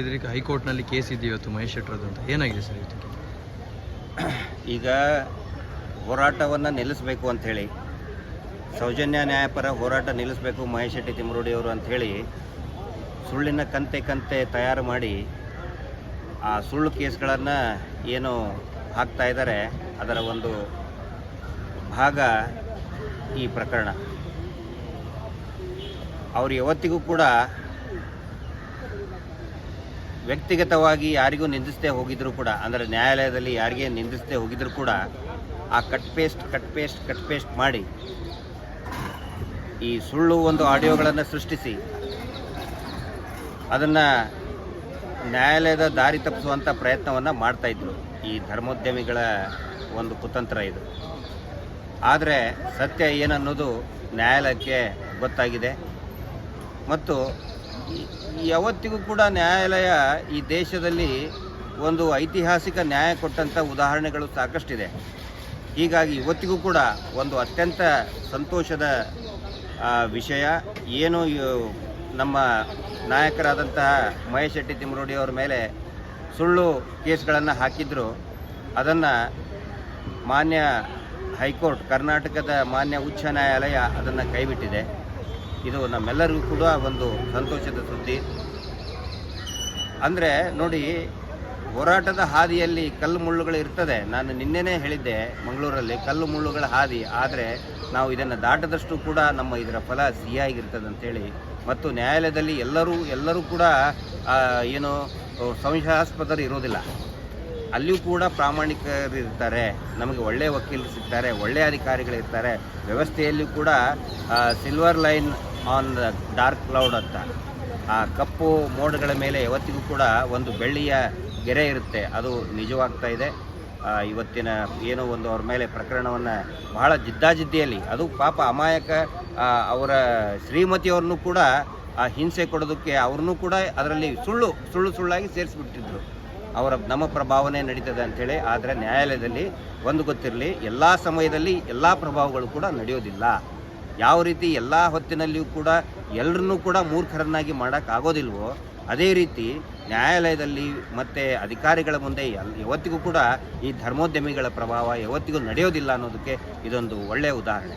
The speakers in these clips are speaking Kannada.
ಇದಕ್ಕೆ ಹೈಕೋರ್ಟ್ನಲ್ಲಿ ಕೇಸ್ ಇದೆ ಇವತ್ತು ಮಹೇಶ್ ಶೆಟ್ರದ್ದು ಅಂತ? ಏನಾಗಿದೆ ಸರ್ ಇದಕ್ಕೆ ಈಗ ಹೋರಾಟವನ್ನು ನಿಲ್ಲಿಸಬೇಕು ಅಂಥೇಳಿ ಸೌಜನ್ಯ ನ್ಯಾಯಪರ ಹೋರಾಟ ನಿಲ್ಲಿಸಬೇಕು ಮಹೇಶ್ ಶೆಟ್ಟಿ ತಿಮ್ಮರೋಡಿಯವರು ಅಂಥೇಳಿ ಸುಳ್ಳಿನ ಕಂತೆ ಕಂತೆ ತಯಾರು ಮಾಡಿ ಆ ಸುಳ್ಳು ಕೇಸ್ಗಳನ್ನು ಏನು ಹಾಕ್ತಾ ಇದ್ದಾರೆ, ಅದರ ಒಂದು ಭಾಗ ಈ ಪ್ರಕರಣ. ಅವರು ಯಾವತ್ತಿಗೂ ಕೂಡ ವ್ಯಕ್ತಿಗತವಾಗಿ ಯಾರಿಗೂ ನಿಂದಿಸದೆ ಹೋಗಿದ್ರು ಕೂಡ, ಅಂದರೆ ನ್ಯಾಯಾಲಯದಲ್ಲಿ ಯಾರಿಗೆ ನಿಂದಿಸದೆ ಹೋಗಿದ್ರು ಕೂಡ, ಆ cut paste cut paste cut paste ಮಾಡಿ, ಈ ಸುಳ್ಳು ಒಂದು ಆಡಿಯೋಗಳನ್ನು ಸೃಷ್ಟಿಸಿ, ಅದನ್ನು ನ್ಯಾಯಾಲಯದ ದಾರಿ ತಪ್ಪಿಸುವಂಥ ಪ್ರಯತ್ನವನ್ನು ಮಾಡ್ತಾಯಿದ್ರು ಈ ಧರ್ಮೋದ್ಯಮಿಗಳ ಒಂದು ಕುತಂತ್ರ ಇದು. ಆದರೆ ಸತ್ಯ ಏನನ್ನೋದು ನ್ಯಾಯಾಲಯಕ್ಕೆ ಗೊತ್ತಾಗಿದೆ. ಮತ್ತು ಯಾವತ್ತಿಗೂ ಕೂಡ ನ್ಯಾಯಾಲಯ ಈ ದೇಶದಲ್ಲಿ ಒಂದು ಐತಿಹಾಸಿಕ ನ್ಯಾಯ ಕೊಟ್ಟಂಥ ಉದಾಹರಣೆಗಳು ಸಾಕಷ್ಟಿದೆ. ಹೀಗಾಗಿ ಇವತ್ತಿಗೂ ಕೂಡ ಒಂದು ಅತ್ಯಂತ ಸಂತೋಷದ ವಿಷಯ. ಏನು ನಮ್ಮ ನಾಯಕರಾದಂತಹ ಮಹೇಶ್ ಶೆಟ್ಟಿ ತಿಮ್ಮರೋಡಿ ಅವರ ಮೇಲೆ ಸುಳ್ಳು ಕೇಸ್ಗಳನ್ನು ಹಾಕಿದ್ರು. ಅದನ್ನು ಮಾನ್ಯ ಹೈಕೋರ್ಟ್, ಕರ್ನಾಟಕದ ಮಾನ್ಯ ಉಚ್ಚ ನ್ಯಾಯಾಲಯ ಅದನ್ನು ಕೈಬಿಟ್ಟಿದೆ. ಇದು ನಮ್ಮೆಲ್ಲರಿಗೂ ಕೂಡ ಒಂದು ಸಂತೋಷದ ಸುದ್ದಿ. ಅಂದರೆ ನೋಡಿ, ಹೋರಾಟದ ಹಾದಿಯಲ್ಲಿ ಕಲ್ಲು ಮುಳ್ಳುಗಳು ಇರ್ತದೆ. ನಾನು ನಿನ್ನೆನೇ ಹೇಳಿದ್ದೆ ಮಂಗಳೂರಲ್ಲಿ ಕಲ್ಲು ಮುಳ್ಳುಗಳ ಹಾದಿ. ಆದರೆ ನಾವು ಇದನ್ನು ದಾಟದಷ್ಟು ಕೂಡ ನಮ್ಮ ಇದರ ಫಲ ಸಿಹಿಯಾಗಿರ್ತದೆ ಅಂತೇಳಿ. ಮತ್ತು ನ್ಯಾಯಾಲಯದಲ್ಲಿ ಎಲ್ಲರೂ ಎಲ್ಲರೂ ಕೂಡ ಏನು, ಸಂಶಯಾಸ್ಪದರು ಇರೋದಿಲ್ಲ. ಅಲ್ಲಿಯೂ ಕೂಡ ಪ್ರಾಮಾಣಿಕರಿರ್ತಾರೆ ನಮಗೆ ಒಳ್ಳೆಯ ವಕೀಲರು ಸಿಗ್ತಾರೆ ಒಳ್ಳೆಯ ಅಧಿಕಾರಿಗಳಿರ್ತಾರೆ ವ್ಯವಸ್ಥೆಯಲ್ಲಿಯೂ ಕೂಡ silver line on the dark cloud ಅಂತ. ಆ ಕಪ್ಪು ಮೋಡಗಳ ಮೇಲೆ ಯಾವತ್ತಿಗೂ ಕೂಡ ಒಂದು ಬೆಳ್ಳಿಯ ಗೆರೆ ಇರುತ್ತೆ. ಅದು ನಿಜವಾಗ್ತಾ ಇದೆ. ಇವತ್ತಿನ ಏನೋ ಒಂದು ಅವ್ರ ಮೇಲೆ ಪ್ರಕರಣವನ್ನು ಬಹಳ ಜಿದ್ದಾಜಿದ್ದಿಯಲ್ಲಿ. ಅದು ಪಾಪ ಅಮಾಯಕ ಅವರ ಶ್ರೀಮತಿಯವ್ರನ್ನೂ ಕೂಡ, ಆ, ಹಿಂಸೆ ಕೊಡೋದಕ್ಕೆ ಅವ್ರನ್ನೂ ಕೂಡ ಅದರಲ್ಲಿ ಸುಳ್ಳು ಸುಳ್ಳು ಸುಳ್ಳಾಗಿ ಸೇರಿಸ್ಬಿಟ್ಟಿದ್ರು. ಅವರ ನಮ್ಮ ಪ್ರಭಾವನೆ ನಡೀತದೆ ಅಂಥೇಳಿ ಆದರೆ ನ್ಯಾಯಾಲಯದಲ್ಲಿ ಒಂದು ಗೊತ್ತಿರಲಿ, ಎಲ್ಲ ಸಮಯದಲ್ಲಿ ಎಲ್ಲ ಪ್ರಭಾವಗಳು ಕೂಡ ನಡೆಯೋದಿಲ್ಲ. ಯಾವ ರೀತಿ ಎಲ್ಲ ಹೊತ್ತಿನಲ್ಲಿಯೂ ಕೂಡ ಎಲ್ಲರನ್ನೂ ಕೂಡ ಮೂರ್ಖರನ್ನಾಗಿ ಮಾಡೋಕ್ಕಾಗೋದಿಲ್ವೋ ಅದೇ ರೀತಿ ನ್ಯಾಯಾಲಯದಲ್ಲಿ ಮತ್ತು ಅಧಿಕಾರಿಗಳ ಮುಂದೆ ಎಲ್ ಯಾವತ್ತಿಗೂ ಕೂಡ ಈ ಧರ್ಮೋದ್ಯಮಿಗಳ ಪ್ರಭಾವ ಯಾವತ್ತಿಗೂ ನಡೆಯೋದಿಲ್ಲ ಅನ್ನೋದಕ್ಕೆ ಇದೊಂದು ಒಳ್ಳೆಯ ಉದಾಹರಣೆ.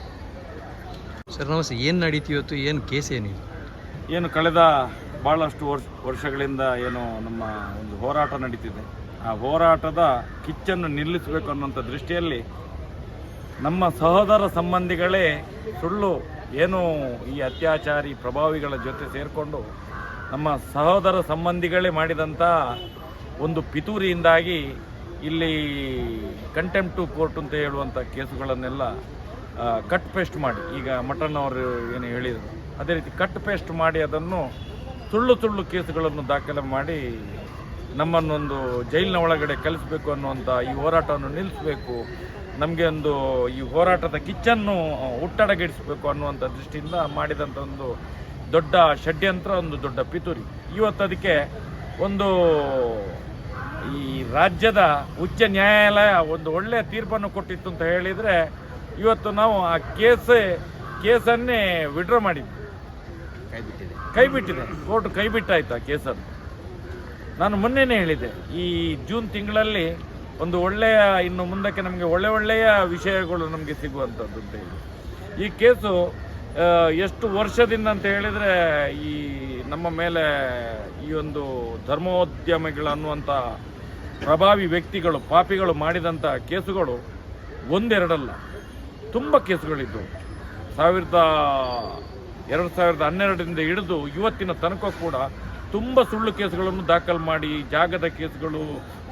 ಸರ್ ನಮಸ್ತೆ. ಏನು ನಡೀತೀವತ್ತು ಏನು ಕೇಸ್ ಏನಿದೆ ಏನು ಕಳೆದ ಭಾಳಷ್ಟು ವರ್ಷ ವರ್ಷಗಳಿಂದ ಏನು ನಮ್ಮ ಒಂದು ಹೋರಾಟ ನಡೀತಿದೆ. ಆ ಹೋರಾಟದ ಕಿಚ್ಚನ್ನು ನಿಲ್ಲಿಸಬೇಕು ಅನ್ನುವಂಥ ದೃಷ್ಟಿಯಲ್ಲಿ ನಮ್ಮ ಸಹೋದರ ಸಂಬಂಧಿಗಳೇ ಸುಳ್ಳು ಏನು ಈ ಅತ್ಯಾಚಾರಿ ಪ್ರಭಾವಿಗಳ ಜೊತೆ ಸೇರಿಕೊಂಡು ನಮ್ಮ ಸಹೋದರ ಸಂಬಂಧಿಗಳೇ ಮಾಡಿದಂಥ ಒಂದು ಪಿತೂರಿಯಿಂದಾಗಿ ಇಲ್ಲಿ ಕಂಟೆಂಪ್ ಟು ಕೋರ್ಟ್ ಅಂತ ಹೇಳುವಂಥ ಕೇಸುಗಳನ್ನೆಲ್ಲ ಕಟ್ ಪೇಸ್ಟ್ ಮಾಡಿ. ಈಗ ಮಟನ್ ಅವರು ಏನು ಹೇಳಿದರು, ಅದೇ ರೀತಿ ಕಟ್ ಪೇಸ್ಟ್ ಮಾಡಿ ಅದನ್ನು ಸುಳ್ಳು ಸುಳ್ಳು ಕೇಸುಗಳನ್ನು ದಾಖಲೆ ಮಾಡಿ ನಮ್ಮನ್ನೊಂದು ಜೈಲಿನ ಒಳಗಡೆ ಕಲಿಸಬೇಕು ಅನ್ನುವಂಥ ಈ ಹೋರಾಟವನ್ನು ನಿಲ್ಲಿಸಬೇಕು. ನಮಗೆ ಒಂದು ಈ ಹೋರಾಟದ ಕಿಚ್ಚನ್ನು ಹುಟ್ಟಡಗಿಡಿಸಬೇಕು ಅನ್ನುವಂಥ ದೃಷ್ಟಿಯಿಂದ ಮಾಡಿದಂಥ ಒಂದು ದೊಡ್ಡ ಷಡ್ಯಂತ್ರ ಒಂದು ದೊಡ್ಡ ಪಿತೂರಿ. ಇವತ್ತು ಅದಕ್ಕೆ ಒಂದು ಈ ರಾಜ್ಯದ ಉಚ್ಚ ನ್ಯಾಯಾಲಯ ಒಂದು ಒಳ್ಳೆಯ ತೀರ್ಪನ್ನು ಕೊಟ್ಟಿತ್ತು ಅಂತ ಹೇಳಿದರೆ ಇವತ್ತು ನಾವು ಆ ಕೇಸೇ ಕೇಸನ್ನೇ ವಿಡ್ರಾ ಮಾಡಿದ್ವಿ. ಕೈಬಿಟ್ಟಿದೆ. ಕೈ ಬಿಟ್ಟಿದೆ ಕೋರ್ಟ್ ಕೈ ಬಿಟ್ಟಾಯ್ತು ಆ ಕೇಸನ್ನು. ನಾನು ಮೊನ್ನೆನೇ ಹೇಳಿದೆ ಈ ಜೂನ್ ತಿಂಗಳಲ್ಲಿ ಒಂದು ಒಳ್ಳೆಯ, ಇನ್ನು ಮುಂದಕ್ಕೆ ನಮಗೆ ಒಳ್ಳೆ ಒಳ್ಳೆಯ ವಿಷಯಗಳು ನಮಗೆ ಸಿಗುವಂಥದ್ದು ಅಂತ ಹೇಳಿ. ಈ ಕೇಸು ಎಷ್ಟು ವರ್ಷದಿಂದ ಅಂತ ಹೇಳಿದರೆ ಈ ನಮ್ಮ ಮೇಲೆ ಈ ಒಂದು ಧರ್ಮೋದ್ಯಮಿಗಳು ಅನ್ನುವಂಥ ಪ್ರಭಾವಿ ವ್ಯಕ್ತಿಗಳು, ಪಾಪಿಗಳು ಮಾಡಿದಂಥ ಕೇಸುಗಳು ಒಂದೆರಡಲ್ಲ, ತುಂಬ ಕೇಸುಗಳಿದ್ದವು. ಸಾವಿರದ, ಎರಡು ಸಾವಿರದ ಹನ್ನೆರಡರಿಂದ ಹಿಡಿದು ಇವತ್ತಿನ ತನಕ ಕೂಡ ತುಂಬ ಸುಳ್ಳು ಕೇಸುಗಳನ್ನು ದಾಖಲು ಮಾಡಿ ಜಾಗದ ಕೇಸುಗಳು,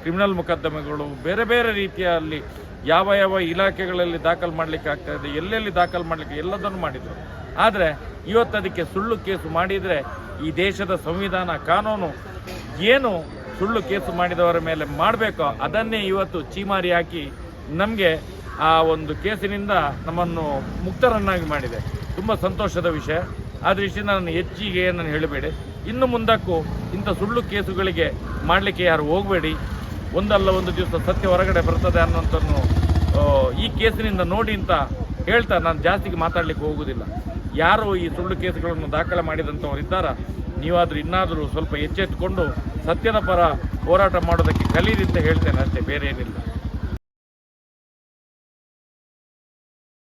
ಕ್ರಿಮಿನಲ್ ಮೊಕದ್ದಮೆಗಳು, ಬೇರೆ ಬೇರೆ ರೀತಿಯಲ್ಲಿ ಯಾವ ಯಾವ ಇಲಾಖೆಗಳಲ್ಲಿ ದಾಖಲು ಮಾಡಲಿಕ್ಕೆ ಆಗ್ತಾ ಇದೆ, ಎಲ್ಲೆಲ್ಲಿ ದಾಖಲು ಮಾಡಲಿಕ್ಕೆ ಎಲ್ಲದನ್ನು ಮಾಡಿದರು. ಆದರೆ ಇವತ್ತು ಅದಕ್ಕೆ ಸುಳ್ಳು ಕೇಸು ಮಾಡಿದರೆ ಈ ದೇಶದ ಸಂವಿಧಾನ ಕಾನೂನು ಏನು ಸುಳ್ಳು ಕೇಸು ಮಾಡಿದವರ ಮೇಲೆ ಮಾಡಬೇಕೋ ಅದನ್ನೇ ಇವತ್ತು ಚೀಮಾರಿ ಹಾಕಿ ನಮಗೆ ಆ ಒಂದು ಕೇಸಿನಿಂದ ನಮ್ಮನ್ನು ಮುಕ್ತರನ್ನಾಗಿ ಮಾಡಿದೆ. ತುಂಬ ಸಂತೋಷದ ವಿಷಯ. ಆ ದೃಷ್ಟಿಯಿಂದ ನಾನು ಹೆಚ್ಚಿಗೆ ಏನನ್ನು ಹೇಳಬೇಡಿ. ಇನ್ನು ಮುಂದಕ್ಕೂ ಇಂಥ ಸುಳ್ಳು ಕೇಸುಗಳಿಗೆ ಮಾಡಲಿಕ್ಕೆ ಯಾರು ಹೋಗಬೇಡಿ. ಒಂದಲ್ಲ ಒಂದು ದಿವಸ ಸತ್ಯ ಹೊರಗಡೆ ಬರ್ತದೆ ಅನ್ನೋಂಥನ್ನು ಈ ಕೇಸಿನಿಂದ ನೋಡಿ ಅಂತ ಹೇಳ್ತಾ ನಾನು ಜಾಸ್ತಿಗೆ ಮಾತಾಡಲಿಕ್ಕೆ ಹೋಗುವುದಿಲ್ಲ ಯಾರು ಈ ಸುಳ್ಳು ಕೇಸುಗಳನ್ನು ದಾಖಲೆ ಮಾಡಿದಂಥವ್ರು ಇದ್ದಾರ? ನೀವಾದರೂ ಇನ್ನಾದರೂ ಸ್ವಲ್ಪ ಎಚ್ಚೆತ್ತುಕೊಂಡು ಸತ್ಯದ ಪರ ಹೋರಾಟ ಮಾಡೋದಕ್ಕೆ ಕಲೀರಿ ಅಂತ ಹೇಳ್ತೇನೆ ಅಷ್ಟೇ ಬೇರೆ ಏನಿಲ್ಲ